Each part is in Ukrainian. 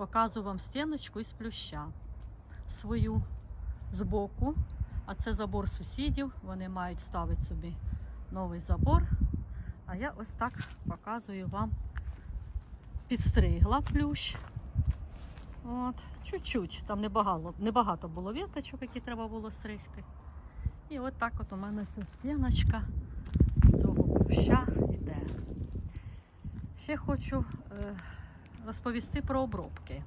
Показую вам стіночку із плюща свою збоку. А це забор сусідів. Вони мають ставити собі новий забор. А я ось так показую вам. Підстригла плющ. От, чуть-чуть. Там небагато, небагато було віточок, які треба було стригти. І от так от у мене ця стіночка цього плюща йде. Ще хочу е, розповісти про обробки.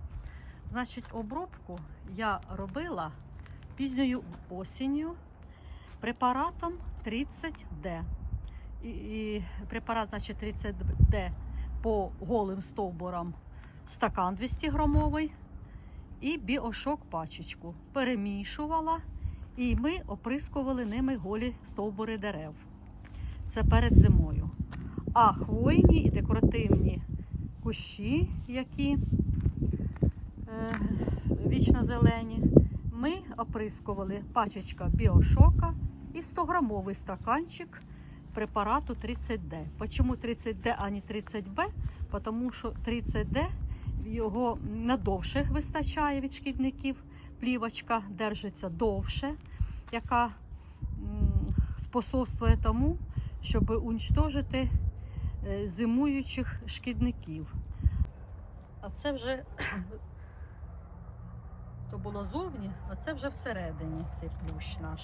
Значить, обробку я робила пізньою осінню препаратом 30D. І, і препарат, значить, 30D по голим стовбурам стакан 200 грамовий і біошок пачечку. Перемішувала і ми оприскували ними голі стовбури дерев. Це перед зимою. А хвойні і декоративні кущі, які е, вічно зелені, ми оприскували пачечка біошока і 100-грамовий стаканчик препарату 30D. Почому 30D, а не 30B? Тому що 30D його надовше вистачає від шкідників. Плівочка держиться довше, яка способствує тому, щоб уничтожити зимуючих шкідників. А це вже то було зовні, а це вже всередині цей плющ наш.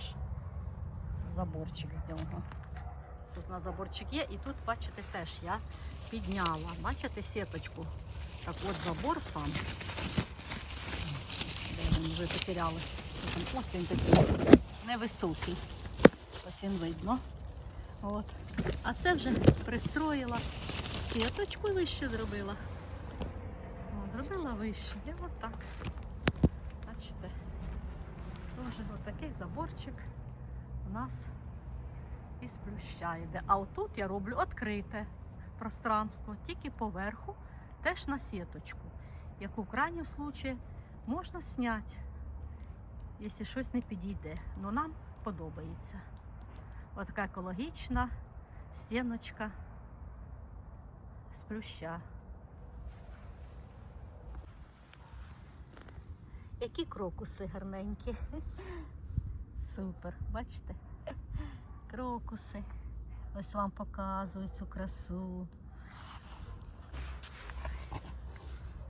Заборчик з нього. Тут на заборчик є, і тут, бачите, теж я підняла. Бачите сіточку? Так от забор сам. Де він вже потерялась. Ось він такий невисокий. Ось він видно. От. А це вже пристроїла сіточку вище зробила. О, зробила вище. І от так. Бачите, теж отакий заборчик у нас із плюща йде. А отут я роблю відкрите пространство, тільки поверху, теж на сіточку, яку в крайньому случаї можна зняти, якщо щось не підійде. Ну нам подобається. Така екологічна стіночка з плюща. Які крокуси гарненькі. Супер, бачите? Крокуси. Ось вам показую цю красу.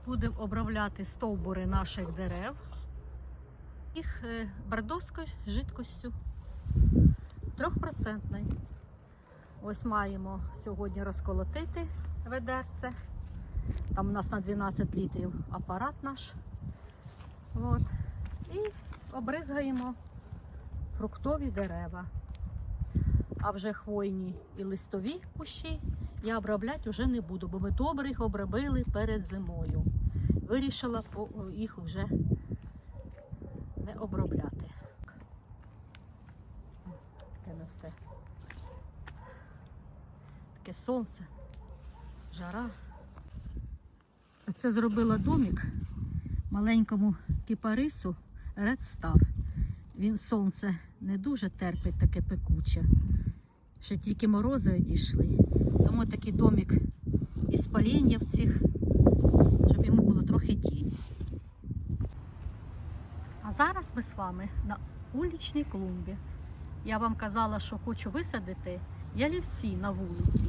Будемо обробляти стовбури наших дерев. Їх е, бардовською жидкостю. Трьохпроцентний. Ось маємо сьогодні розколотити ведерце. Там у нас на 12 літрів апарат наш. От. І обризгаємо фруктові дерева. А вже хвойні і листові кущі я обробляти вже не буду, бо ми добре їх обробили перед зимою. Вирішила їх вже не обробляти. Не все. Таке сонце, жара. Це зробила домик маленькому кипарису Red Star. Він сонце не дуже терпить таке пекуче. Ще тільки морози одійшли. Тому такий домик із поленьев цих, щоб йому було трохи тіні. А зараз ми з вами на улічній клумбі. Я вам казала, що хочу висадити ялівці на вулиці.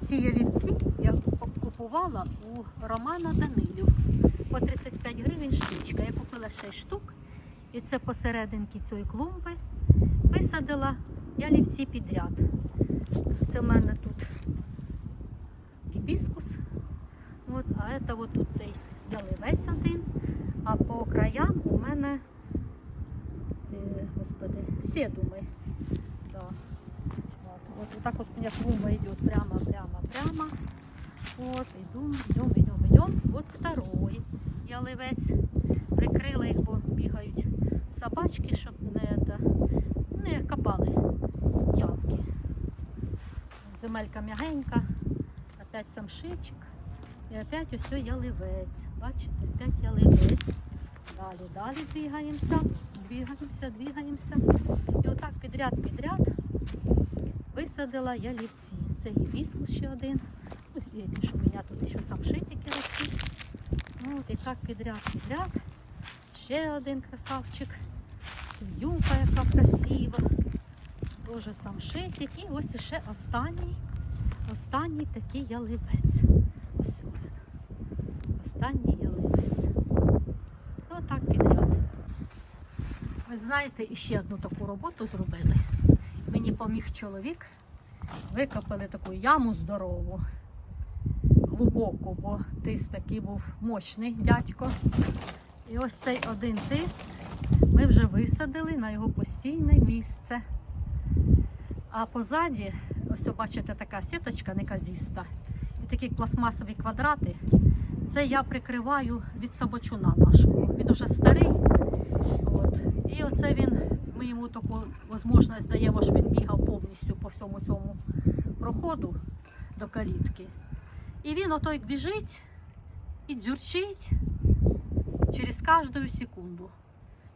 Ці ялівці я купувала у Романа Данилів по 35 гривень штучка. Я купила 6 штук. І це посерединки цієї клумби висадила ялівці підряд. Це в мене тут гібіскус. А це от тут цей яливець один. А по краям у мене господи, седуми. Да. От, от, вот так вот у меня клумба идет прямо, прямо, прямо. Вот, идем, идем, идем, идем. Вот второй яливець. Прикрила їх, бо бігають собачки, щоб не, это, не копали ямки. Земелька м'ягенька, опять самшичик. І опять ось яливець. Бачите, опять яливець. Далі, далі двигаємося, двигаємося, двигаємося. І отак підряд, підряд висадила ялівці. Це гібіскус ще один. Ну, і ті, що у мене тут ще самшитики ростуть. Ну, от І так підряд, підряд. Ще один красавчик. Юка, яка красива. Дуже самшитик. І ось іще останній. Останній такий яливець. Ось він. Останній яливець. Отак підряд. Знаєте, іще одну таку роботу зробили. Мені поміг чоловік. Викопали таку яму здорову, глибоку, бо тис такий був мощний дядько. І ось цей один тис ми вже висадили на його постійне місце. А позаді, ось бачите, така сіточка неказіста, і такі пластмасові квадрати. Це я прикриваю від собачуна нашого. Він уже старий. От. І оце він, ми йому таку можливість даємо, щоб він бігав повністю по всьому цьому проходу до калітки. І він ото як біжить і дзюрчить через кожну секунду.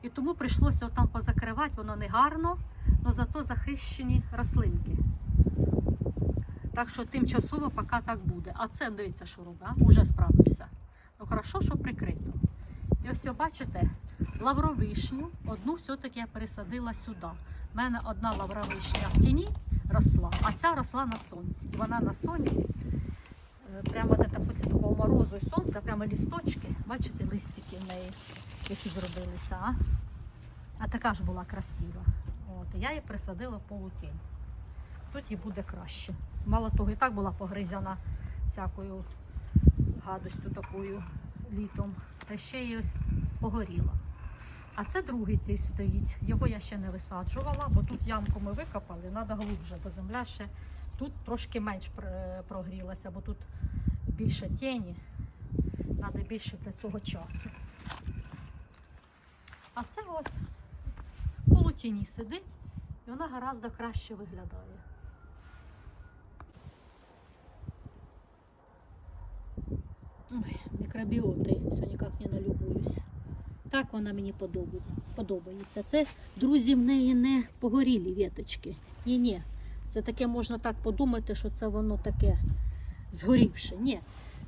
І тому прийшлося там позакривати, воно не гарно, але зато захищені рослинки. Так що тимчасово поки так буде. А це дивіться, що робить, а? Уже справився. Ну хорошо, що прикрито. І ось бачите, лавровишню одну все-таки я пересадила сюди. У мене одна лавровишня в тіні росла, а ця росла на сонці. І вона на сонці, е, прямо де після такого морозу і сонця, прямо лісточки, бачите, листики в неї, які зробилися. А, а така ж була красива. От, я її присадила в полутінь. Тут їй буде краще. Мало того, і так була погризана всякою гадостю такою літом. Та ще й ось погоріла. А це другий тис стоїть. Його я ще не висаджувала, бо тут ямку ми викопали, треба глубже, бо земля ще тут трошки менш прогрілася, бо тут більше тіні. Треба більше для цього часу. А це ось в полутіні сидить і вона гораздо краще виглядає. Ой, мікробіоти, все ніяк не налюбуюсь. Так вона мені подобається. Це, друзі, в неї не погорілі віточки. Ні-ні. Це таке можна так подумати, що це воно таке згорівше. Ні.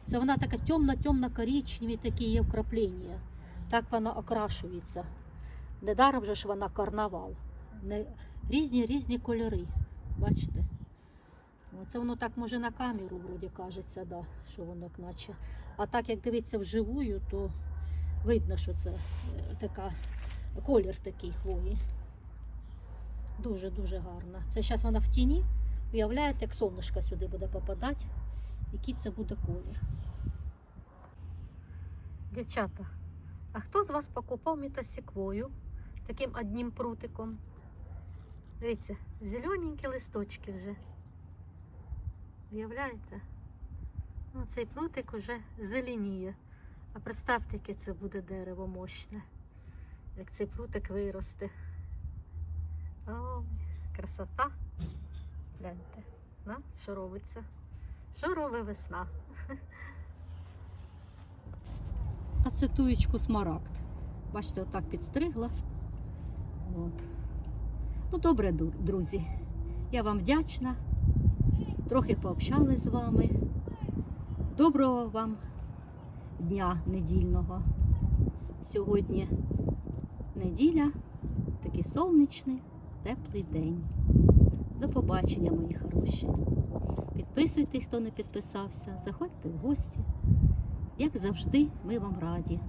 Це вона така темна-темна коричневі такі є вкраплення. Так вона окрашується. Недаром же ж вона карнавал. Різні різні кольори. Бачите? Це воно так може на камеру, вроді кажеться, да, що воно наче. А так як дивиться вживую, то видно, що це е, така колір такий хвої. Дуже-дуже гарна. Це зараз вона в тіні. Уявляєте, як сонечко сюди буде попадати, який це буде колір. Дівчата, а хто з вас покупав метасіквою таким одним прутиком? Дивіться, зелененькі листочки вже. Уявляєте? Ну, цей прутик уже зеленіє. А представте, яке це буде дерево мощне, як цей прутик виросте. О, красота. Гляньте, на, що робиться? Що робить весна? А це туєчку смарагд. Бачите, отак підстригла. От. Ну, добре, друзі. Я вам вдячна. Трохи пообщались з вами. Доброго вам дня недільного. Сьогодні неділя, такий сонячний, теплий день. До побачення, мої хороші. Підписуйтесь, хто не підписався, заходьте в гості. Як завжди, ми вам раді.